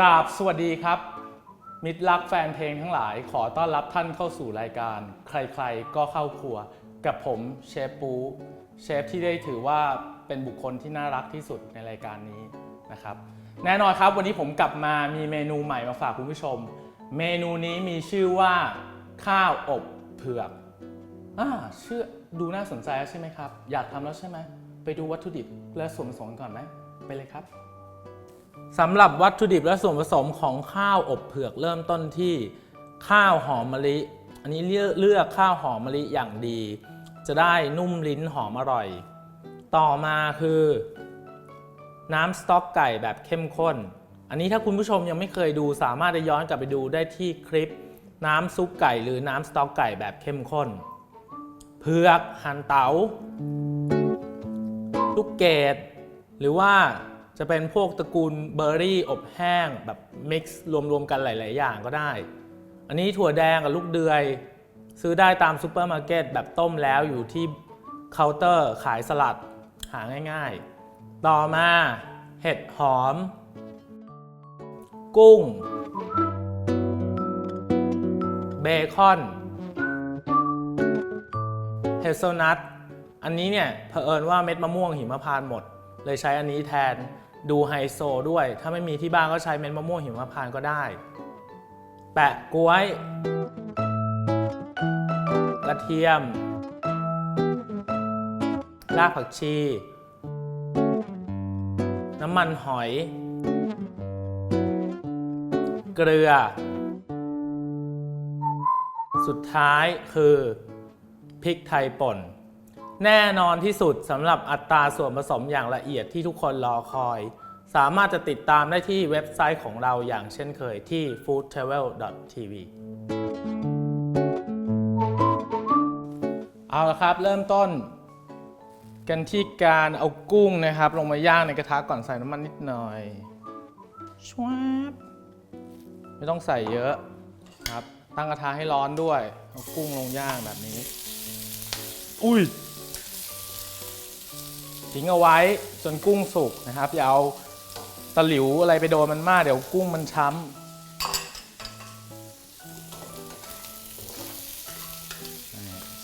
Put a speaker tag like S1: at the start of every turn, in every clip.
S1: ราบสวัสดีครับ มิตรรักแฟนเพลงทั้งหลาย ขอต้อนรับท่านเข้าสู่รายการ ใครๆ ก็เข้าครัว กับผมเชฟปูเชฟที่ได้ถือว่าเป็นบุคคลที่น่ารักที่สุดในรายการนี้นะครับ แน่นอนครับวันนี้ผมกลับมามีเมนูใหม่มาฝากคุณผู้ชม เมนูนี้มีชื่อว่า ข้าวอบเผือกอ่าชื่อดูน่าสนใจแล้วใช่ไหมครับ อยากทำแล้วใช่ไหมไปดูวัตถุดิบและส่วนผสมก่อนไหมไปเลยครับ สำหรับวัตถุดิบและส่วนผสมของข้าวอบเผือกเริ่มต้นที่ข้าวหอมมะลิ อันนี้เลือกเลือกข้าวหอมมะลิอย่างดี จะได้นุ่มลิ้นหอมอร่อย ต่อมาคือ น้ำสต๊อกไก่แบบเข้มข้น อันนี้ถ้าคุณผู้ชมยังไม่เคยดูสามารถจะย้อนกลับไปดูได้ที่คลิป น้ำซุปไก่หรือน้ำสต๊อกไก่แบบเข้มข้น เผือกหั่นเตาลูกเกดหรือว่า จะเป็นพวกตระกูลเบอร์รี่อบแห้งแบบมิกซ์รวมๆกันหลาย ๆ อย่างก็ได้ อันนี้ถั่วแดงกับลูกเดือย ซื้อได้ตามซูเปอร์มาร์เก็ตแบบต้มแล้วอยู่ที่เคาน์เตอร์ขายสลัดหาง่าย ๆ ต่อมาเห็ดหอม กุ้ง เบคอนเฮเซลนัทอันนี้เนี่ยเผอิญว่าเม็ดมะม่วงหิมพานต์หมด เลยใช้อันนี้แทน ดูไฮโซด้วย ถ้าไม่มีที่บ้านก็ใช้เม็ดมะม่วงหิมพานต์ก็ได้ แปะกล้วย กระเทียม รากผักชี น้ำมันหอย เกลือ สุดท้ายคือพริกไทยป่น แน่นอนที่สุดสำหรับอัตราส่วนผสมอย่างละเอียดที่ทุกคนรอคอย สามารถจะติดตามได้ที่เว็บไซต์ของเราอย่างเช่นเคยที่ foodtravel.tv เอาละครับ เริ่มต้น กันที่การเอากุ้งนะครับ ลงมาย่างในกระทะก่อนใส่น้ำมันนิดหน่อยชวบไม่ต้องใส่เยอะครับ ตั้งกระทะให้ร้อนด้วย เอากุ้งลงย่างแบบนี้ อุ้ย ทิ้งเอาไว้จนกุ้งสุกนะครับอย่าเอาตะหลิวอะไรไปโดนมันมากเดี๋ยวกุ้งมันช้ำ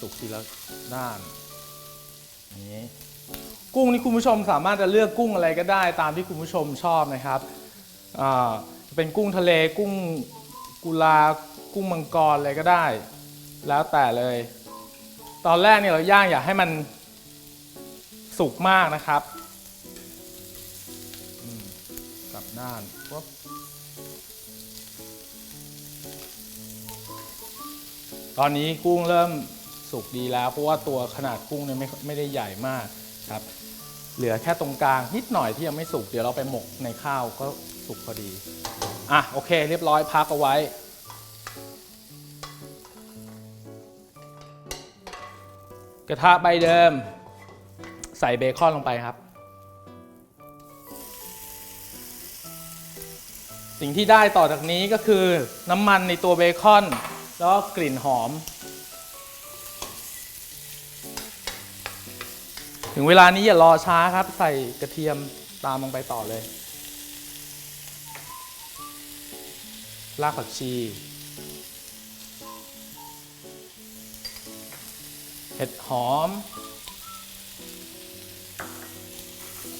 S1: สุกทีละด้านนี้กุ้งนี่คุณผู้ชมสามารถจะเลือกกุ้งอะไรก็ได้ตามที่คุณผู้ชมชอบนะครับอ่าเป็นกุ้งทะเลกุ้งกุลากุ้งมังกรอะไรก็ได้ แล้วแต่เลย ตอนแรกเนี่ยเราย่างอย่าให้มัน สุกมากนะครับกลับด้านปุ๊บตอนนี้กุ้งเริ่มสุกดีแล้ว เพราะว่าตัวขนาดกุ้งเนี่ยไม่ไม่ได้ใหญ่มากครับ เหลือแค่ตรงกลางนิดหน่อยที่ยังไม่สุกเดี๋ยวเราไปหมกในข้าวก็สุกพอดีอะโอเค เรียบร้อยพักเอาไว้ กระทะใบเดิม ส่เบคอนลงไปครับ สิ่งที่ได้ต่อจากนี้ก็คือน้ำมันในตัวเบคอน แล้วก็กลิ่นหอม ถึงเวลานี้อย่ารอช้าครับ ใส่กระเทียมตามลงไปต่อเลย รากผักชีเห็ดหอม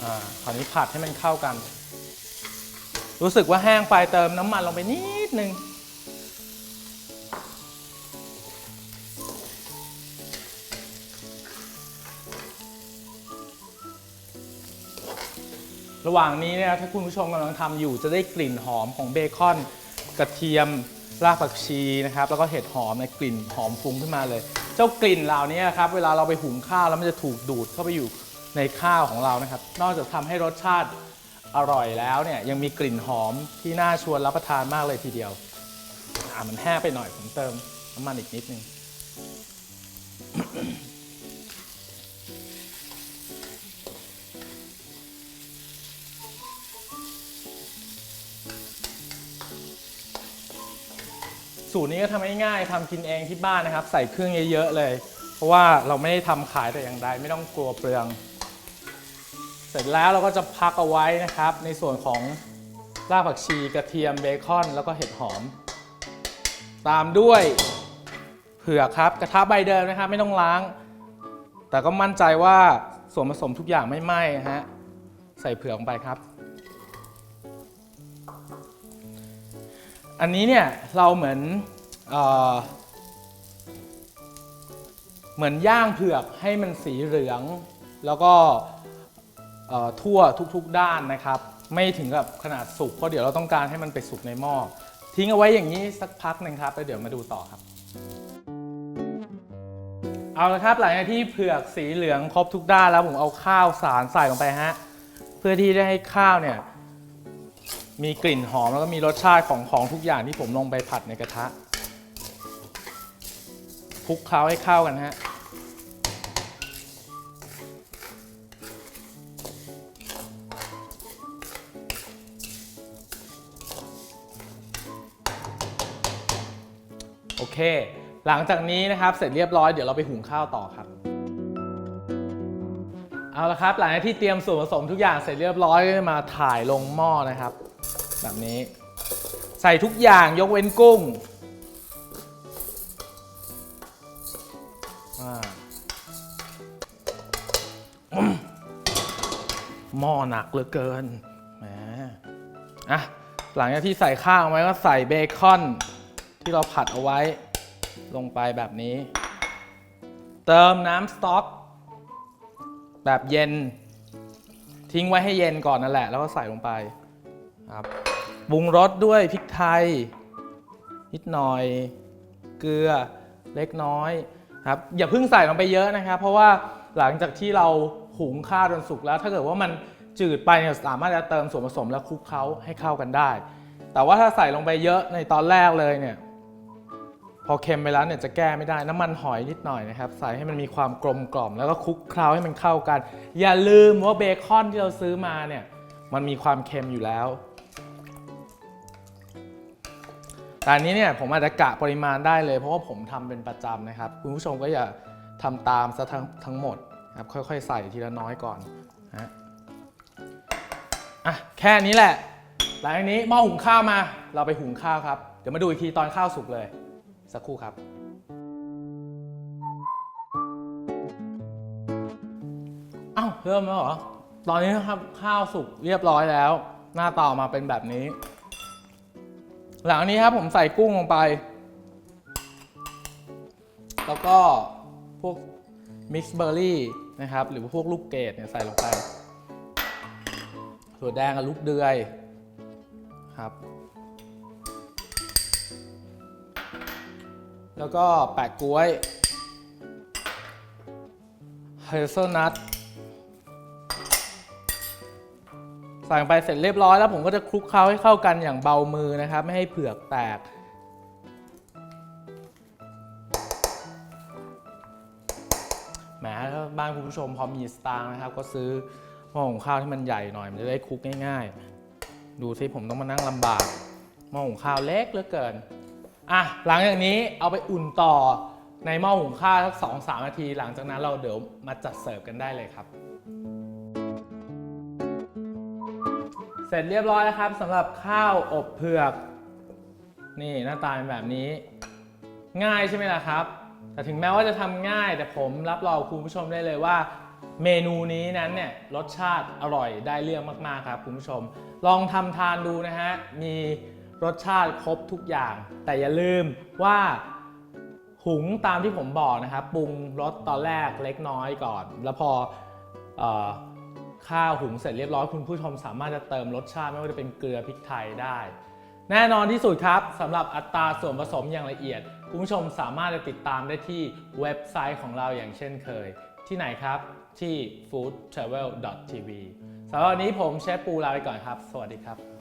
S1: อ่าคราวนี้ผัดให้มันเข้ากัน รู้สึกว่าแห้งไปเติมน้ำมันลงไปนิดนึงระหว่างนี้เนี่ยถ้าคุณผู้ชมกำลังทำอยู่จะได้กลิ่นหอมของเบคอน กระเทียมรากผักชีนะครับ แล้วก็เห็ดหอมในยกลิ่นหอมฟุ้งขึ้นมาเลย เจ้ากลิ่นเหล่านี้ครับ เวลาเราไปหุงข้าวแล้วมันจะถูกดูดเข้าไปอยู่ ในข้าวของเรานะครับ นอกจากทำให้รสชาติอร่อยแล้วเนี่ยยังมีกลิ่นหอมที่น่าชวนรับประทานมากเลยทีเดียว อ่ามันแห้งไปหน่อยผมเติมน้ำมันอีกนิดนึงสูตรนี้ก็ทำง่ายๆทำกินเองที่บ้านนะครับ ใส่เครื่องเยอะๆเลย เพราะว่าเราไม่ได้ทำขายแต่อย่างใดไม่ต้องกลัวเปลือง สร็จแล้วเราก็จะพักเอาไว้นะครับ ในส่วนของรากผักชีกระเทียมเบคอน แล้วก็เห็ดหอม ตามด้วยเผือกครับกระทะใบเดิมนะครับไม่ต้องล้าง แต่ก็มั่นใจว่าส่วนผสมทุกอย่างไม่ไหม้นะฮะใส่เผือกลงไปครับ อันนี้เนี่ยเราเหมือนเออเหมือนย่างเผือกให้มันสีเหลือง แล้วก็ ทั่วทุกๆด้านนะครับ ไม่ถึงกับขนาดสุกเพราะเดี๋ยวเราต้องการให้มันไปสุกในหม้อทิ้งเอาไว้อย่างนี้สักพักหนึ่งครับแล้วเดี๋ยวมาดูต่อครับ เอาละครับหลังจากที่เผือกสีเหลืองครบทุกด้านแล้วผมเอาข้าวสารใส่ลงไปฮะเพื่อที่จะให้ข้าวเนี่ยมีกลิ่นหอมแล้วก็มีรสชาติของของทุกอย่างที่ผมลงไปผัดในกระทะคลุกเคล้าให้เข้ากันฮะ เค หลังจากนี้นะครับเสร็จเรียบร้อยเดี๋ยวเราไปหุงข้าวต่อครับ เอาละครับ หลังจากที่เตรียมส่วนผสมทุกอย่างเสร็จเรียบร้อยก็จะมาถ่ายลงหม้อนะครับ แบบนี้ ใส่ทุกอย่างยกเว้นกุ้งหม้อหนักเหลือเกินแหมอะหลังจากที่ใส่ข้าวไว้ก็ใส่เบคอนที่เราผัดเอาไว้ ลงไปแบบนี้ เติมน้ำสต๊อก แบบเย็น ทิ้งไว้ให้เย็นก่อนนั่นแหละ แล้วก็ใส่ลงไปครับปรุงรสด้วยพริกไทย นิดหน่อย เกลือเล็กน้อยครับอย่าเพิ่งใส่ลงไปเยอะนะครับ เพราะว่าหลังจากที่เราหุงข้าวจนสุกแล้ว ถ้าเกิดว่ามันจืดไปเนี่ยสามารถจะเติมส่วนผสมและคลุกเคล้าให้เข้ากันได้ แต่ว่าถ้าใส่ลงไปเยอะในตอนแรกเลยเนี่ย พอเค็มไปแล้วเนี่ยจะแก้ไม่ได้น้ำมันหอยนิดหน่อยนะครับ ใส่ให้มันมีความกลมกล่อม แล้วก็คลุกเคล้าให้มันเข้ากัน อย่าลืมว่าเบคอนที่เราซื้อมาเนี่ยมันมีความเค็มอยู่แล้วแต่อันนี้เนี่ยผมอาจจะกะปริมาณได้เลย เพราะว่าผมทำเป็นประจำนะครับ คุณผู้ชมก็อย่าทำตามซะทั้งทั้งหมดนะครับค่อยๆ ใส่ทีละน้อยก่อนนะอะแค่นี้แหละ หลังจากนี้หม้อหุงข้าวมา เราไปหุงข้าวครับ เดี๋ยวมาดูอีกทีตอนข้าวสุกเลย สักครู่ครับเอ้าเริ่มแล้วเหรอ ตอนนี้นะครับข้าวสุกเรียบร้อยแล้ว หน้าตาออกมาเป็นแบบนี้ หลังนี้ครับผมใส่กุ้งลงไป แล้วก็พวกมิกซ์เบอร์รี่นะครับ หรือพวกลูกเกดเนี่ยใส่ลงไปถั่วแดงกับลูกเดือยครับ แล้วก็แปะกล้วยเฮเซลนัทใส่ลงไปเสร็จเรียบร้อยแล้วผมก็จะคลุกเคล้าให้เข้ากันอย่างเบามือนะครับ ไม่ให้เผือกแตก แหมถ้าบ้านคุณผู้ชมพอมีสตางค์นะครับ ก็ซื้อหม้อหุงข้าวที่มันใหญ่หน่อย มันจะได้คลุกง่าย ๆ ดูสิผมต้องมานั่งลำบากหม้อหุงข้าวเล็กเหลือเกิน อะหลังจากนี้เอาไปอุ่นต่อในหม้อหุงข้าวสักสองสามนาที หลังจากนั้นเราเดี๋ยวมาจัดเสิร์ฟกันได้เลยครับ เสร็จเรียบร้อยแล้วครับสำหรับข้าวอบเผือก นี่หน้าตาเป็นแบบนี้ ง่ายใช่ไหมล่ะครับ แต่ถึงแม้ว่าจะทำง่าย แต่ผมรับรองคุณผู้ชมได้เลยว่า เมนูนี้นั้นเนี่ยรสชาติอร่อยได้เรื่องมากๆครับคุณผู้ชม ลองทำทานดูนะฮะมี รสชาติครบทุกอย่าง แต่อย่าลืมว่าหุงตามที่ผมบอกนะครับปรุงรสตอนแรกเล็กน้อยก่อน แล้วพออข้าวหุงเสร็จเรียบร้อยคุณผู้ชมสามารถจะเติมรสชาติไม่ว่าจะเป็นเกลือพริกไทยได้ แน่นอนที่สุดครับสำหรับอัตราส่วนผสมอย่างละเอียด คุณผู้ชมสามารถจะติดตามได้ที่เว็บไซต์ของเราอย่างเช่นเคย ที่ไหนครับที่ foodtravel.tv สำหรับวันนี้ผมเชฟปูลาไปก่อนครับ สวัสดีครับ